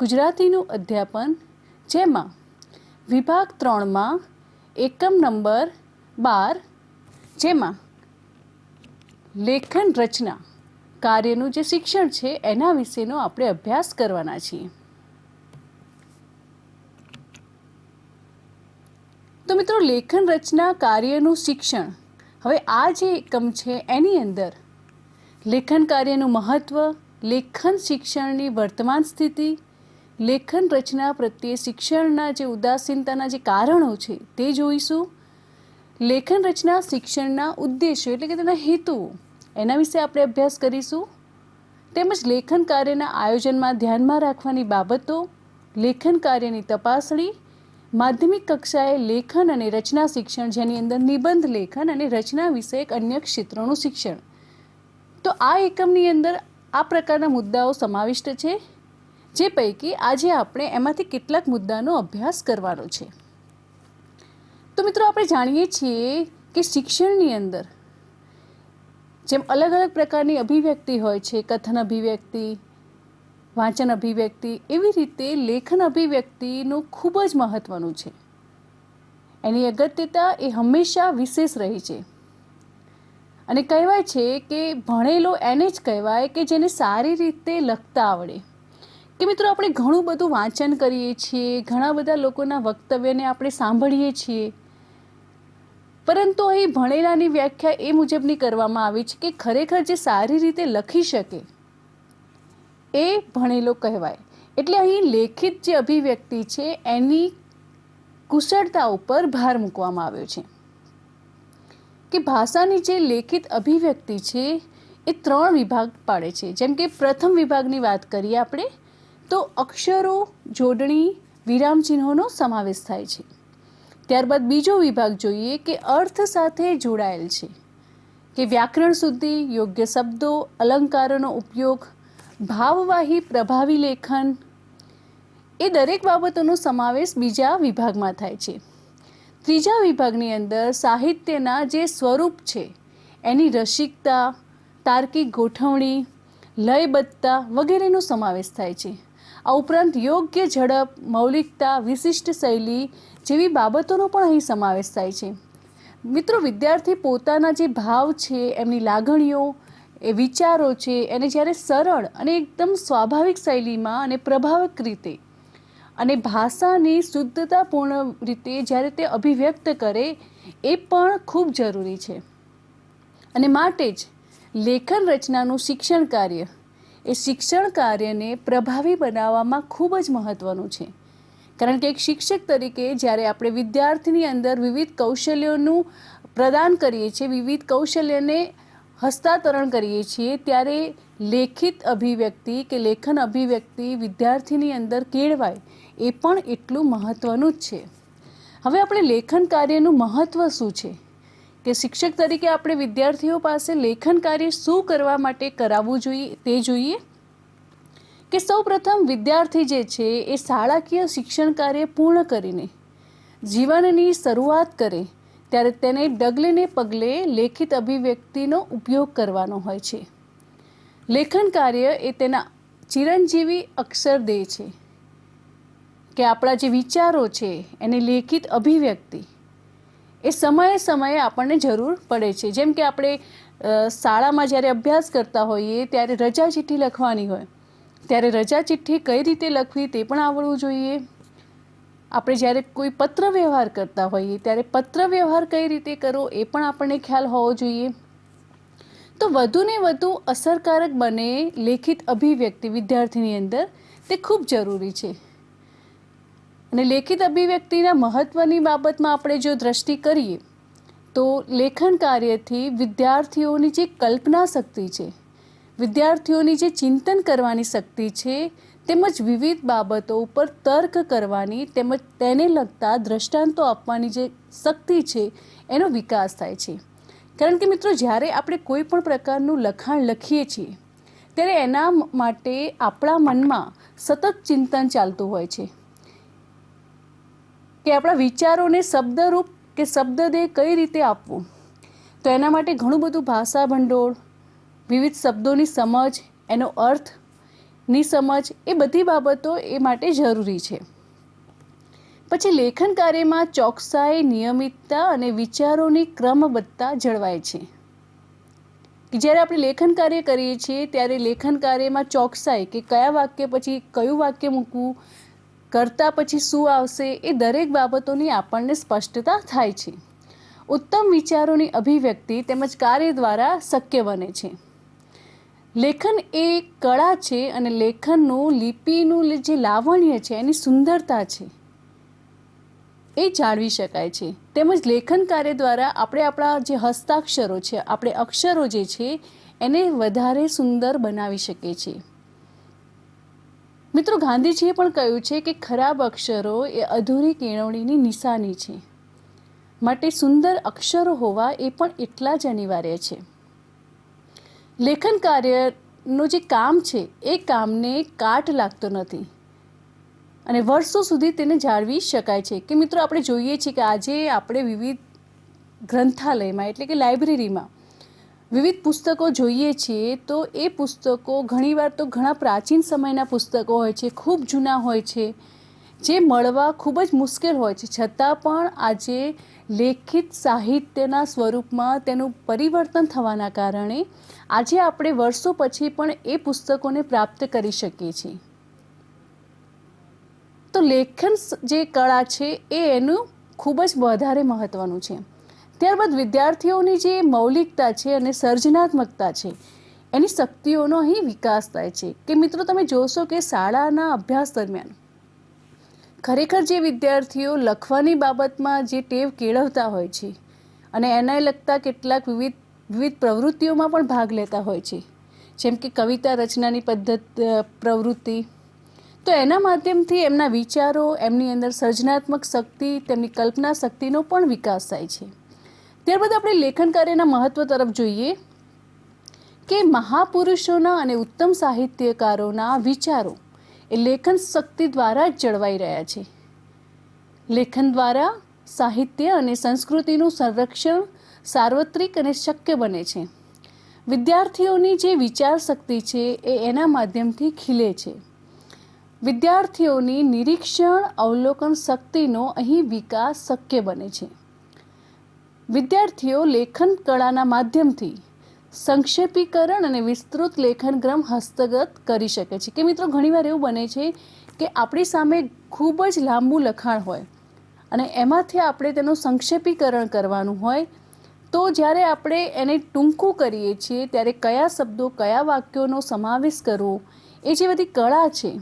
ગુજરાતીનું અધ્યાપન, જેમાં વિભાગ ત્રણમાં એકમ નંબર બાર, જેમાં લેખન રચના, કાર્યનું જે શિક્ષણ છે એના વિશેનો આપણે અભ્યાસ કરવાના છીએ. તો મિત્રો, લેખન રચના, કાર્યનું શિક્ષણ, હવે આ જે એકમ છે એની અંદર લેખન કાર્યનું મહત્ત્વ લેખન શિક્ષણની વર્તમાન સ્થિતિ લેખન રચના પ્રત્યે શિક્ષણના જે ઉદાસીનતાના જે કારણો છે તે જોઈશું. લેખન રચના શિક્ષણના ઉદ્દેશો એટલે કે તેના હેતુઓ એના વિશે આપણે અભ્યાસ કરીશું. તેમજ લેખન કાર્યના આયોજનમાં ધ્યાનમાં રાખવાની બાબતો, લેખન કાર્યની તપાસણી, માધ્યમિક કક્ષાએ લેખન અને રચના શિક્ષણ જેની અંદર નિબંધ લેખન અને રચના વિષયક અન્ય ક્ષેત્રોનું શિક્ષણ. તો આ એકમની અંદર આ પ્રકારના મુદ્દાઓ સમાવિષ્ટ છે. જે પૈકી આજે આપણે એમાંથી કેટલાક મુદ્દાનો અભ્યાસ કરવાનો છે. તો મિત્રો આપણે જાણીએ છીએ કે શિક્ષણની અંદર જેમ અલગ અલગ પ્રકારની અભિવ્યક્તિ હોય છે, કથન અભિવ્યક્તિ, વાંચન અભિવ્યક્તિ, એવી રીતે લેખન અભિવ્યક્તિનું ખૂબ જ મહત્ત્વનું છે. એની અગત્યતા એ હંમેશા વિશેષ રહી છે. અને કહેવાય છે કે ભણેલો એને જ કહેવાય કે જેને સારી રીતે લખતા આવડે. કે મિત્રો આપણે ઘણું બધું વાંચન કરીએ છીએ, ઘણા બધા લોકોના વક્તવ્યને આપણે સાંભળીએ છીએ. પરંતુ અહીં ભણેલાની વ્યાખ્યા એ મુજબની કરવામાં આવી છે કે ખરેખર જે સારી રીતે લખી શકે એ ભણેલો કહેવાય. એટલે અહીં લેખિત જે અભિવ્યક્તિ છે એની કુશળતા ઉપર ભાર મૂકવામાં આવ્યો છે. કે ભાષાની જે લેખિત અભિવ્યક્તિ છે એ ત્રણ વિભાગ પાડે છે. જેમ કે પ્રથમ વિભાગની વાત કરીએ આપણે તો અક્ષરો, જોડણી, વિરામચિહ્નોનો સમાવેશ થાય છે. ત્યારબાદ બીજો વિભાગ જોઈએ કે અર્થ સાથે જોડાયેલ છે. કે વ્યાકરણ શુદ્ધિ, યોગ્ય શબ્દો, અલંકારોનો ઉપયોગ, ભાવવાહી પ્રભાવી લેખન એ દરેક બાબતોનો સમાવેશ બીજા વિભાગમાં થાય છે. ત્રીજા વિભાગની અંદર સાહિત્યના જે સ્વરૂપ છે, એની રસિકતા, તાર્કિક ગોઠવણી, લયબદ્ધતા વગેરેનો સમાવેશ થાય છે. આ ઉપરાંત યોગ્ય ઝડપ, મૌલિકતા, વિશિષ્ટ શૈલી જેવી બાબતોનો પણ અહીં સમાવેશ થાય છે. મિત્રો, વિદ્યાર્થી પોતાના જે ભાવ છે, એમની લાગણીઓ, એ વિચારો છે, એને જ્યારે સરળ અને એકદમ સ્વાભાવિક શૈલીમાં અને પ્રભાવક રીતે અને ભાષાની શુદ્ધતાપૂર્ણ રીતે જ્યારે તે અભિવ્યક્ત કરે, એ પણ ખૂબ જરૂરી છે. અને માટે જ લેખન રચનાનું શિક્ષણ કાર્ય એ શિક્ષણ કાર્યને પ્રભાવી બનાવવામાં ખૂબ જ મહત્ત્વનું છે. કારણ કે એક શિક્ષક તરીકે જ્યારે આપણે વિદ્યાર્થીની અંદર વિવિધ કૌશલ્યોનું પ્રદાન કરીએ છીએ, વિવિધ કૌશલ્યને હસ્તાંતરણ કરીએ છીએ, ત્યારે લેખિત અભિવ્યક્તિ કે લેખન અભિવ્યક્તિ વિદ્યાર્થીની અંદર કેળવાય એ પણ એટલું મહત્ત્વનું જ છે. હવે આપણે લેખન કાર્યનું મહત્ત્વ શું છે? કે શિક્ષક તરીકે આપણે વિદ્યાર્થીઓ પાસે લેખન કાર્ય શું કરવા માટે કરાવવું જોઈએ તે જોઈએ? કે સૌ પ્રથમ વિદ્યાર્થી જે છે એ શાળાકીય શિક્ષણ કાર્ય પૂર્ણ કરીને જીવનની શરૂઆત કરે, ત્યારે તેને ડગલેને પગલે લેખિત અભિવ્યક્તિનો ઉપયોગ કરવાનો હોય છે. લેખન કાર્ય એ તેના ચિરંજીવી અક્ષર દે છે. કે આપણા જે વિચારો છે એને લેખિત અભિવ્યક્તિ એ સમયે સમયે આપણને જરૂર પડે છે. જેમ કે આપણે શાળામાં જ્યારે અભ્યાસ કરતા હોઈએ ત્યારે રજા ચિઠ્ઠી લખવાની હોય. ત્યારે રજા ચિઠ્ઠી કઈ રીતે લખવી તે પણ આવડવું જોઈએ. આપણે જ્યારે કોઈ પત્ર વ્યવહાર કરતા હોઈએ ત્યારે પત્ર વ્યવહાર કઈ રીતે કરવો એ પણ આપણને ખ્યાલ હોવો જોઈએ. તો વધુને વધુ અસરકારક બને લેખિત અભિવ્યક્તિ વિદ્યાર્થીની અંદર તે ખૂબ જરૂરી છે. અને લેખિત અભિવ્યક્તિના મહત્ત્વની બાબતમાં આપણે જો દ્રષ્ટિ કરીએ, તો લેખન કાર્યથી વિદ્યાર્થીઓની જે કલ્પના શક્તિ છે, વિદ્યાર્થીઓની જે ચિંતન કરવાની શક્તિ છે, તેમજ વિવિધ બાબતો ઉપર તર્ક કરવાની તેમજ તેને લગતા દ્રષ્ટાંતો આપવાની જે શક્તિ છે, એનો વિકાસ થાય છે. કારણ કે મિત્રો, જ્યારે આપણે કોઈ પણ પ્રકારનું લખાણ લખીએ છીએ, ત્યારે એના માટે આપણા મનમાં સતત ચિંતન ચાલતું હોય છે. કે આપણા વિચારોને શબ્દરૂપ કે શબ્દદે કઈ રીતે આપવું? તો એના માટે ઘણું બધું ભાષા ભંડોળ, વિવિધ શબ્દોની સમજ, એનો અર્થની સમજ એ બધી બાબતો એ માટે જરૂરી છે. પછી લેખન કાર્યમાં ચોકસાઈ, નિયમિતતા અને વિચારોની ક્રમબદ્ધતા જળવાય છે. કે જ્યારે આપણે લેખન કાર્ય કરીએ છીએ, ત્યારે લેખન કાર્યમાં ચોકસાઈ કે કયા વાક્ય પછી કયું વાક્ય મૂકવું કરતાં પછી શું આવશે એ દરેક બાબતોની આપણને સ્પષ્ટતા થાય છે. ઉત્તમ વિચારોની અભિવ્યક્તિ તેમજ કાર્ય દ્વારા શક્ય બને છે. લેખન એ કળા છે અને લેખનનું લિપિનું જે લાવણ્ય છે એની સુંદરતા છે. એ જાળવી શકાય છે. તેમજ લેખન કાર્ય દ્વારા આપણે આપણા જે હસ્તાક્ષરો છે, આપણે અક્ષરો જે છે, એને વધારે સુંદર બનાવી શકીએ છીએ. મિત્રો, ગાંધીજીએ પણ કહ્યું છે કે ખરાબ અક્ષરો એ અધૂરી કેળવણીની નિશાની છે. માટે સુંદર અક્ષરો હોવા એ પણ એટલા જ અનિવાર્ય છે. લેખન કાર્યનું જે કામ છે, એ કામને કાટ લાગતો નથી. અને વર્ષો સુધી તેને જાળવી શકાય છે. કે મિત્રો, આપણે જોઈએ છીએ કે આજે આપણે વિવિધ ગ્રંથાલયમાં, એટલે કે લાઇબ્રેરીમાં વિવિધ પુસ્તકો જોઈએ છીએ તો એ પુસ્તકો ઘણીવાર તો ઘણા પ્રાચીન સમયના પુસ્તકો હોય છે, ખૂબ જૂના હોય છે, જે મળવા ખૂબ જ મુશ્કેલ હોય છે. છતાં પણ આજે લેખિત સાહિત્યના સ્વરૂપમાં તેનું પરિવર્તન થવાના કારણે આજે આપણે વર્ષો પછી પણ એ પુસ્તકોને પ્રાપ્ત કરી શકીએ છીએ. તો લેખન જે કળા છે, એ એનું ખૂબ જ વધારે મહત્ત્વનું છે. ત્યારબાદ વિદ્યાર્થીઓની જે મૌલિકતા છે અને સર્જનાત્મકતા છે, એની શક્તિઓનો અહીં વિકાસ થાય છે. કે મિત્રો, તમે જોશો કે શાળાના અભ્યાસ દરમિયાન ખરેખર જે વિદ્યાર્થીઓ લખવાની બાબતમાં જે ટેવ કેળવતા હોય છે અને એને લગતા કેટલાક વિવિધ વિવિધ પ્રવૃત્તિઓમાં પણ ભાગ લેતા હોય છે. જેમ કે કવિતા રચનાની પદ્ધત, પ્રવૃત્તિ, તો એના માધ્યમથી એમના વિચારો, એમની અંદર સર્જનાત્મક શક્તિ, તેમની કલ્પના શક્તિનો પણ વિકાસ થાય છે. ત્યારબાદ આપણે લેખન કાર્યના મહત્ત્વ તરફ જોઈએ કે મહાપુરુષોના અને ઉત્તમ સાહિત્યકારોના વિચારો એ લેખન શક્તિ દ્વારા જળવાઈ રહ્યા છે. લેખન દ્વારા સાહિત્ય અને સંસ્કૃતિનું સંરક્ષણ સાર્વત્રિક અને શક્ય બને છે. વિદ્યાર્થીઓની જે વિચાર શક્તિ છે એ એના માધ્યમથી ખીલે છે. વિદ્યાર્થીઓની નિરીક્ષણ, અવલોકન શક્તિનો અહીં વિકાસ શક્ય બને છે. વિદ્યાર્થીઓ લેખન કળાના માધ્યમથી સંક્ષેપીકરણ અને વિસ્તૃત લેખનક્રમ હસ્તગત કરી શકે છે. કે મિત્રો, ઘણીવાર એવું બને છે કે આપણી સામે ખૂબ જ લાંબુ લખાણ હોય અને એમાંથી આપણે તેનું સંક્ષેપીકરણ કરવાનું હોય, તો જ્યારે આપણે એને ટૂંકું કરીએ છીએ, ત્યારે કયા શબ્દો, કયા વાક્યોનો સમાવેશ કરવો, એ જે બધી કળા છે,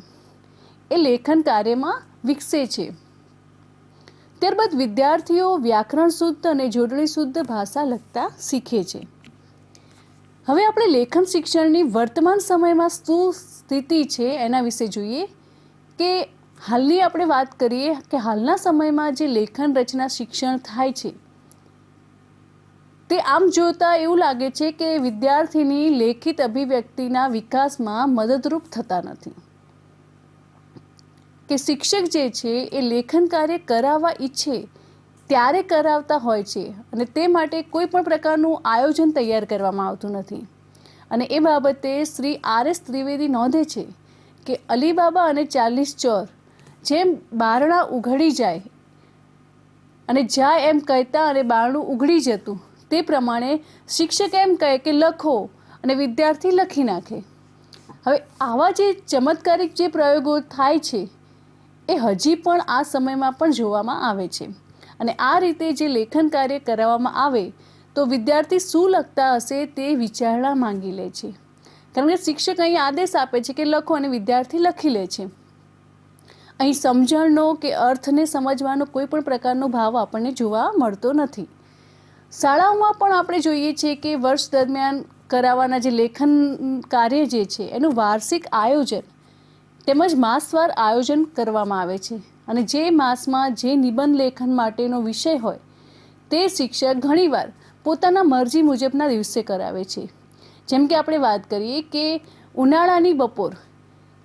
એ લેખન કાર્યમાં વિકસે છે. ત્યારબાદ વિદ્યાર્થીઓ વ્યાકરણ શુદ્ધ અને જોડણી શુદ્ધ ભાષા લખતા શીખે છે. હવે આપણે લેખન શિક્ષણની વર્તમાન સમયમાં શું સ્થિતિ છે એના વિશે જોઈએ કે હાલની આપણે વાત કરીએ કે હાલના સમયમાં જે લેખન રચના શિક્ષણ થાય છે, તે આમ જોતાં એવું લાગે છે કે વિદ્યાર્થીની લેખિત અભિવ્યક્તિના વિકાસમાં મદદરૂપ થતા નથી. કે શિક્ષક જે છે એ લેખન કાર્ય કરાવવા ઈચ્છે, ત્યારે કરાવતા હોય છે અને તે માટે કોઈ પણ પ્રકારનું આયોજન તૈયાર કરવામાં આવતું નથી. અને એ બાબતે શ્રી આર એસ ત્રિવેદી નોંધે છે કે અલીબાબા અને ચાલીસ ચોર જેમ બારણા ઉઘડી જાય અને જાય એમ કહેતા અને બારણું ઉઘડી જતું, તે પ્રમાણે શિક્ષક એમ કહે કે લખો અને વિદ્યાર્થી લખી નાખે. હવે આવા જે ચમત્કારિક જે પ્રયોગો થાય છે એ હજી પણ આ સમયમાં પણ જોવામાં આવે છે. અને આ રીતે જે લેખન કાર્ય કરાવવામાં આવે, તો વિદ્યાર્થી શું લખતા હશે તે વિચારણા માંગી લે છે. કારણ કે શિક્ષક અહીં આદેશ આપે છે કે લખો અને વિદ્યાર્થી લખી લે છે. અહીં સમજણનો કે અર્થને સમજવાનો કોઈ પણ પ્રકારનો ભાવ આપણને જોવા મળતો નથી. શાળાઓમાં પણ આપણે જોઈએ છીએ કે વર્ષ દરમિયાન કરાવવાના જે લેખન કાર્ય જે છે, એનું વાર્ષિક આયોજન તેમજ માસવાર આયોજન કરવામાં આવે છે અને જે માસમાં જે નિબંધ લેખન માટેનો વિષય હોય, તે શિક્ષક ઘણીવાર પોતાના મરજી મુજબના દિવસે કરાવે છે. જેમ કે આપણે વાત કરીએ કે ઉનાળાની બપોર,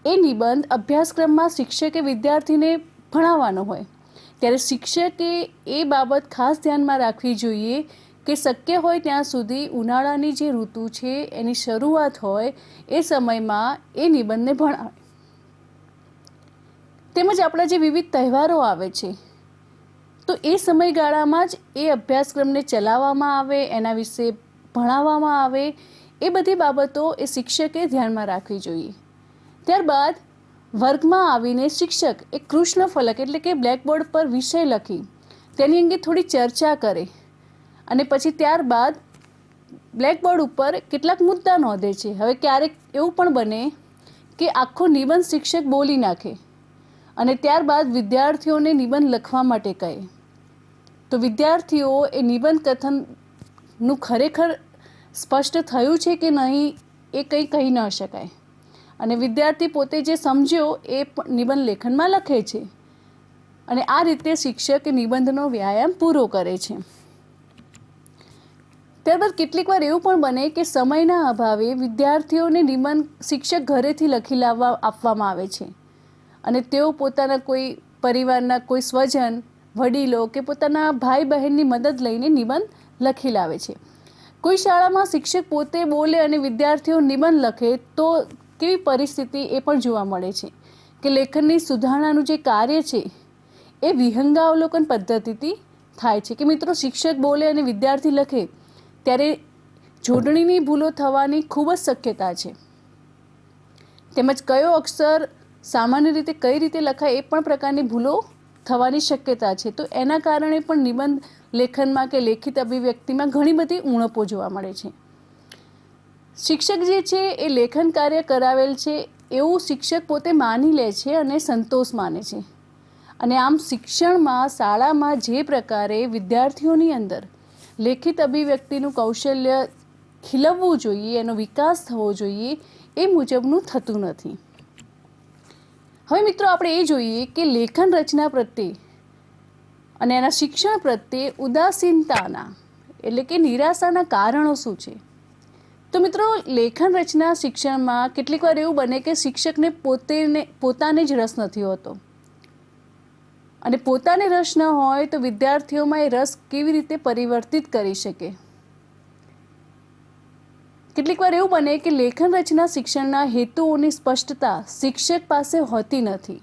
એ નિબંધ અભ્યાસક્રમમાં શિક્ષકે વિદ્યાર્થીને ભણાવવાનો હોય. ત્યારે શિક્ષકે એ બાબત ખાસ ધ્યાનમાં રાખવી જોઈએ કે શક્ય હોય ત્યાં સુધી ઉનાળાની જે ઋતુ છે, એની શરૂઆત હોય, એ સમયમાં એ નિબંધને ભણાવે. તેમજ આપણા જે વિવિધ તહેવારો આવે છે, તો એ સમયગાળામાં જ એ અભ્યાસક્રમને ચલાવવામાં આવે, એના વિશે ભણાવવામાં આવે, એ બધી બાબતો એ શિક્ષકે ધ્યાનમાં રાખવી જોઈએ. ત્યારબાદ વર્ગમાં આવીને શિક્ષક એ કૃષ્ણ ફલક એટલે કે બ્લેકબોર્ડ પર વિષય લખી તેની અંગે થોડી ચર્ચા કરે અને પછી ત્યારબાદ બ્લેકબોર્ડ ઉપર કેટલાક મુદ્દા નોંધે છે. હવે ક્યારેક એવું પણ બને કે આખો નિબંધ શિક્ષક બોલી નાખે. અને ત્યારબાદ વિદ્યાર્થીઓને નિબંધ લખવા માટે કહે. તો વિદ્યાર્થીઓ, એ નિબંધ કથનનું ખરેખર સ્પષ્ટ થયું છે કે નહીં, એ કંઈ કહી ન શકાય. અને વિદ્યાર્થી પોતે જે સમજ્યો, એ નિબંધ લેખનમાં લખે છે. અને આ રીતે શિક્ષક નિબંધનો વ્યાયામ પૂરો કરે છે. ત્યારબાદ કેટલીક વાર એવું પણ બને કે સમયના અભાવે વિદ્યાર્થીઓને નિબંધ શિક્ષક ઘરેથી લખી લાવવા આપવામાં આવે છે. અને તેઓ પોતાના કોઈ પરિવારના કોઈ સ્વજન, વડીલો કે પોતાના ભાઈ બહેનની મદદ લઈને નિબંધ લખી લાવે છે. કોઈ શાળામાં શિક્ષક પોતે બોલે અને વિદ્યાર્થીઓ નિબંધ લખે તો કેવી પરિસ્થિતિ એ પણ જોવા મળે છે કે લેખનની સુધારણાનું જે કાર્ય છે એ વિહંગાવલોકન પદ્ધતિથી થાય છે. કે મિત્રો શિક્ષક બોલે અને વિદ્યાર્થી લખે ત્યારે જોડણીની ભૂલો થવાની ખૂબ જ શક્યતા છે. તેમજ કયો અક્ષર સામાન્ય રીતે કઈ રીતે લખાય એ પણ પ્રકારની ભૂલો થવાની શક્યતા છે. તો એના કારણે પણ નિબંધ લેખનમાં કે લેખિત અભિવ્યક્તિમાં ઘણી બધી ઉણપો જોવા મળે છે. શિક્ષક જે છે એ લેખન કાર્ય કરાવેલ છે એવું શિક્ષક પોતે માની લે છે અને સંતોષ માને છે. અને આમ શિક્ષણમાં, શાળામાં જે પ્રકારે વિદ્યાર્થીઓની અંદર લેખિત અભિવ્યક્તિનું કૌશલ્ય ખીલવવું જોઈએ, એનો વિકાસ થવો જોઈએ એ મુજબનું થતું નથી. હવે મિત્રો આપણે એ જોઈએ કે લેખન રચના પ્રત્યે અને એના શિક્ષણ પ્રત્યે ઉદાસીનતાના એટલે કે નિરાશાના કારણો શું છે? તો મિત્રો લેખન રચના શિક્ષણમાં કેટલીક વાર એવું બને કે શિક્ષકને પોતેને, પોતાને જ રસ નથી હોતો. અને પોતાને રસ ન હોય તો વિદ્યાર્થીઓમાં એ રસ કેવી રીતે પરિવર્તિત કરી શકે? કેટલીક વાર એવું બને કે લેખન રચના શિક્ષણના હેતુઓની સ્પષ્ટતા શિક્ષક પાસે હોતી નથી.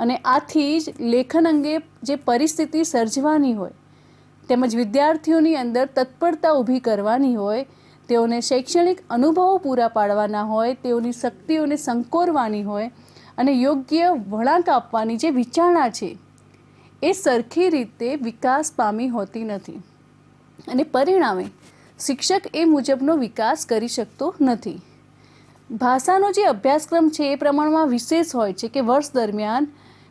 અને આથી જ લેખન અંગે જે પરિસ્થિતિ સર્જવાની હોય, તેમજ વિદ્યાર્થીઓની અંદર તત્પરતા ઊભી કરવાની હોય, તેઓને શૈક્ષણિક અનુભવો પૂરા પાડવાના હોય, તેઓની શક્તિઓને સંકોરવાની હોય અને યોગ્ય વળાંક આપવાની જે વિચારણા છે, એ સરખી રીતે વિકાસ પામી હોતી નથી. અને પરિણામે શિક્ષક એ મુજબનો વિકાસ કરી શકતો નથી. ભાષાનો જે અભ્યાસક્રમ છે એ પ્રમાણમાં વિશેષ હોય છે કે વર્ષ દરમિયાન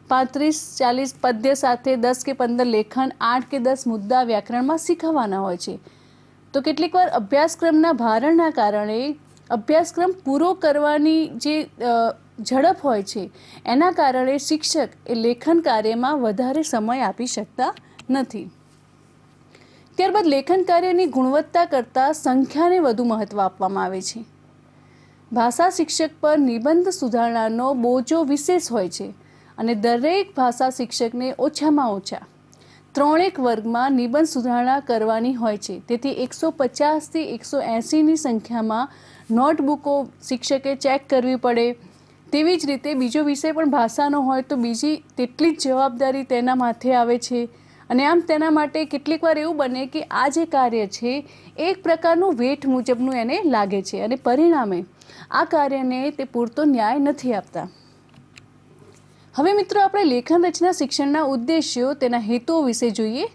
પાંત્રીસ, ચાલીસ પદ્ય સાથે દસ કે પંદર લેખન, આઠ કે દસ મુદ્દા વ્યાકરણમાં શીખવવાના હોય છે. તો કેટલીક વાર અભ્યાસક્રમના ભારણના કારણે અભ્યાસક્રમ પૂરો કરવાની જે ઝડપ હોય છે, એના કારણે શિક્ષક એ લેખન કાર્યમાં વધારે સમય આપી શકતા નથી. ત્યારબાદ લેખન કાર્યની ગુણવત્તા કરતાં સંખ્યાને વધુ મહત્ત્વ આપવામાં આવે છે. ભાષા શિક્ષક પર નિબંધ સુધારણાનો બોજો વિશેષ હોય છે અને દરેક ભાષા શિક્ષકને ઓછામાં ઓછા ત્રણેક વર્ગમાં નિબંધ સુધારણા કરવાની હોય છે. તેથી એકસો પચાસથી એકસો એંસીની સંખ્યામાં નોટબુકો શિક્ષકે ચેક કરવી પડે. તેવી જ રીતે બીજો વિષય પણ ભાષાનો હોય તો બીજી તેટલી જ જવાબદારી તેના માથે આવે છે. અને આમ તેના માટે કેટલીક વાર એવું બને કે આ જે કાર્ય છે, એક પ્રકારનું વેઠ મુજબનું એને લાગે છે અને પરિણામે આ કાર્યને તે પૂરતો ન્યાય નથી આપતા. હવે મિત્રો આપણે લેખન રચના શિક્ષણના ઉદ્દેશ્યો તેના હેતુઓ વિશે જોઈએ.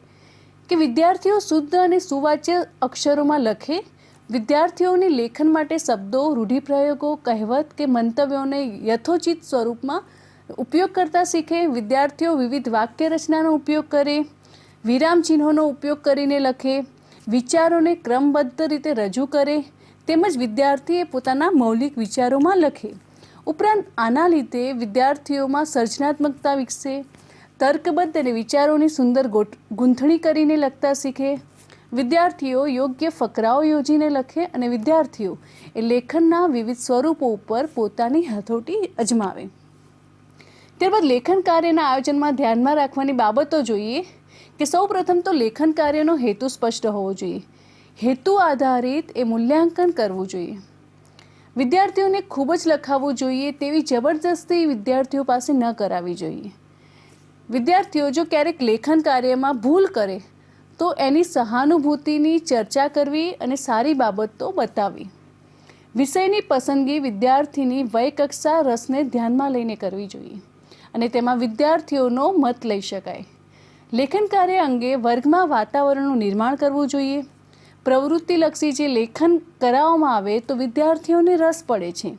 કે વિદ્યાર્થીઓ શુદ્ધ અને સુવાચ્ય અક્ષરોમાં લખે, વિદ્યાર્થીઓની લેખન માટે શબ્દો, રૂઢિપ્રયોગો, કહેવત કે મંતવ્યોને યથોચિત સ્વરૂપમાં ઉપયોગ કરતા શીખે, વિદ્યાર્થીઓ વિવિધ વાક્ય રચનાનો ઉપયોગ કરે વિરામ ચિહ્નોનો ઉપયોગ કરીને લખે, વિચારોને ક્રમબદ્ધ રીતે રજૂ કરે, તેમજ વિદ્યાર્થીએ પોતાના મૌલિક વિચારોમાં લખે. ઉપરાંત આના લીધે વિદ્યાર્થીઓમાં સર્જનાત્મકતા વિકસે, તર્કબદ્ધ અને વિચારોની સુંદર ગૂંથણી કરીને લખતા શીખે, વિદ્યાર્થીઓ યોગ્ય ફકરાઓ યોજીને લખે અને વિદ્યાર્થીઓ એ લેખનના વિવિધ સ્વરૂપો ઉપર પોતાની હથોટી અજમાવે. ત્યારબાદ લેખન કાર્યના આયોજનમાં ધ્યાનમાં રાખવાની બાબતો જોઈએ. કે સૌપ્રથમ તો લેખન કાર્યનો હેતુ સ્પષ્ટ હોવો જોઈએ. હેતુ આધારિત એ મૂલ્યાંકન કરવું જોઈએ. વિદ્યાર્થીઓને ખૂબ જ લખાવવું જોઈએ તેવી જબરજસ્તી વિદ્યાર્થીઓ પાસે ન કરાવવી જોઈએ. વિદ્યાર્થીઓ જો ક્યારેક લેખન કાર્યમાં ભૂલ કરે, તો એની સહાનુભૂતિની ચર્ચા કરવી અને સારી બાબતો બતાવવી. વિષયની પસંદગી વિદ્યાર્થીની વયકક્ષા રસને ધ્યાનમાં લઈને કરવી જોઈએ અને તેમાં વિદ્યાર્થીઓનો મત લઈ શકાય. લેખન કાર્ય અંગે વર્ગમાં વાતાવરણનું નિર્માણ કરવું જોઈએ. પ્રવૃત્તિલક્ષી જે લેખન કરાવવામાં આવે તો વિદ્યાર્થીઓને રસ પડે છે.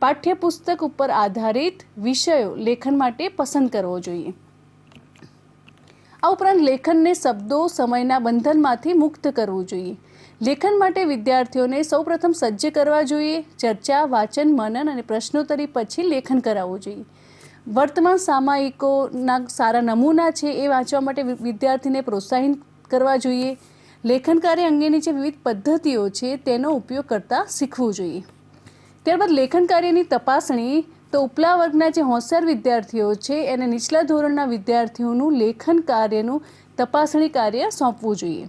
પાઠ્યપુસ્તક ઉપર આધારિત વિષયો લેખન માટે પસંદ કરવો જોઈએ. આ ઉપરાંત લેખનને શબ્દો, સમયના બંધનમાંથી મુક્ત કરવું જોઈએ. લેખન માટે વિદ્યાર્થીઓને સૌપ્રથમ સજ્જ કરવા જોઈએ. ચર્ચા, વાંચન, મનન અને પ્રશ્નોત્તરી પછી લેખન કરાવવું જોઈએ. વર્તમાન સામાયિકોના સારા નમૂના છે એ વાંચવા માટે વિદ્યાર્થીને પ્રોત્સાહિત કરવા જોઈએ. લેખન કાર્ય અંગેની જે વિવિધ પદ્ધતિઓ છે તેનો ઉપયોગ કરતાં શીખવું જોઈએ. ત્યારબાદ લેખન કાર્યની તપાસણી તો ઉપલા વર્ગના જે હોશિયાર વિદ્યાર્થીઓ છે એને નીચલા ધોરણના વિદ્યાર્થીઓનું લેખન કાર્યનું તપાસણી કાર્ય સોંપવું જોઈએ.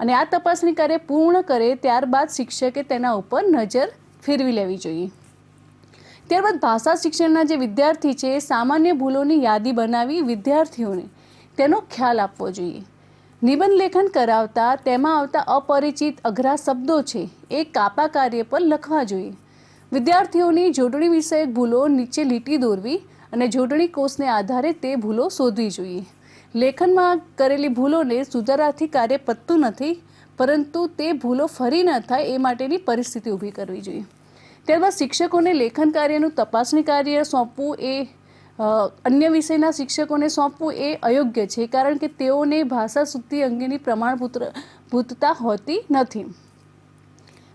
અને આ તપાસણી કાર્ય પૂર્ણ કરે ત્યારબાદ શિક્ષકે તેના ઉપર નજર ફેરવી લેવી જોઈએ. ત્યારબાદ ભાષા શિક્ષણના જે વિદ્યાર્થી છે, એ સામાન્ય ભૂલોની યાદી બનાવી વિદ્યાર્થીઓને તેનો ખ્યાલ આપવો જોઈએ. નિબંધ લેખન કરાવતા, તેમાં આવતા અપરિચિત અઘરા શબ્દો છે, એ કાપા કાર્ય પર લખવા જોઈએ. વિદ્યાર્થીઓની જોડણી વિષયક ભૂલો નીચે લીટી દોરવી અને જોડણી કોષને આધારે તે ભૂલો શોધવી જોઈએ. લેખનમાં કરેલી ભૂલોને સુધારાથી કાર્ય પતતું નથી, પરંતુ તે ભૂલો ફરી ન થાય એ માટેની પરિસ્થિતિ ઊભી કરવી જોઈએ. ત્યારબાદ શિક્ષકોને લેખન કાર્યનું તપાસણી કાર્ય સોંપવું એ અન્ય વિષયના શિક્ષકોને સોંપવું એ અયોગ્ય છે, કારણ કે તેઓને ભાષા શુદ્ધિ અંગેની પ્રમાણભૂત ભૂતતા હોતી નથી.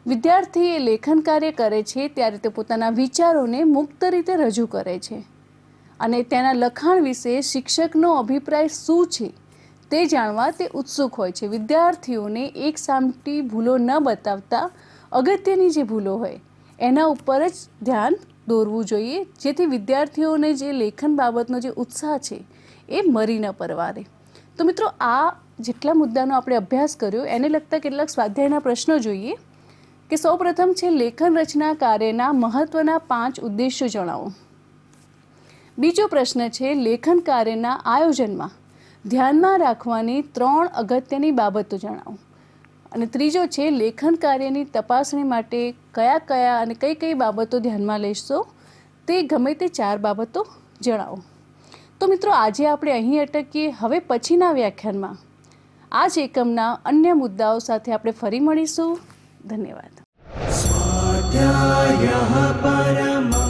વિદ્યાર્થી એ લેખન કાર્ય કરે છે ત્યારે તે પોતાના વિચારોને મુક્ત રીતે રજૂ કરે છે. અને તેના લખાણ વિશે શિક્ષકનો અભિપ્રાય શું છે તે જાણવા તે ઉત્સુક હોય છે. વિદ્યાર્થીઓને એક સામટી ભૂલો ન બતાવતા અગત્યની જે ભૂલો હોય એના ઉપર જ ધ્યાન દોરવું જોઈએ. જેથી વિદ્યાર્થીઓને જે લેખન બાબતનો જે ઉત્સાહ છે, એ મરી ન પરવારે. તો મિત્રો, આ જેટલા મુદ્દાનો આપણે અભ્યાસ કર્યો, એને લગતા કેટલાક સ્વાધ્યાયના પ્રશ્નો જોઈએ. કે સૌપ્રથમ છે, લેખન રચના કાર્યના મહત્વના પાંચ ઉદ્દેશ્યો જણાવો. બીજો પ્રશ્ન છે, લેખન કાર્યના આયોજનમાં ધ્યાનમાં રાખવાની ત્રણ અગત્યની બાબતો જણાવો. અને ત્રીજો છે, લેખન કાર્યની તપાસણી માટે કયા કયા અને કઈ કઈ બાબતો ધ્યાનમાં લેશો? તે ગમે તે ચાર બાબતો જણાવો. તો મિત્રો, આજે આપણે અહીં અટકીએ. હવે પછીના વ્યાખ્યાનમાં. આ જ એકમના અન્ય મુદ્દાઓ સાથે આપણે ફરી મળીશું. ધન્યવાદ. પરમા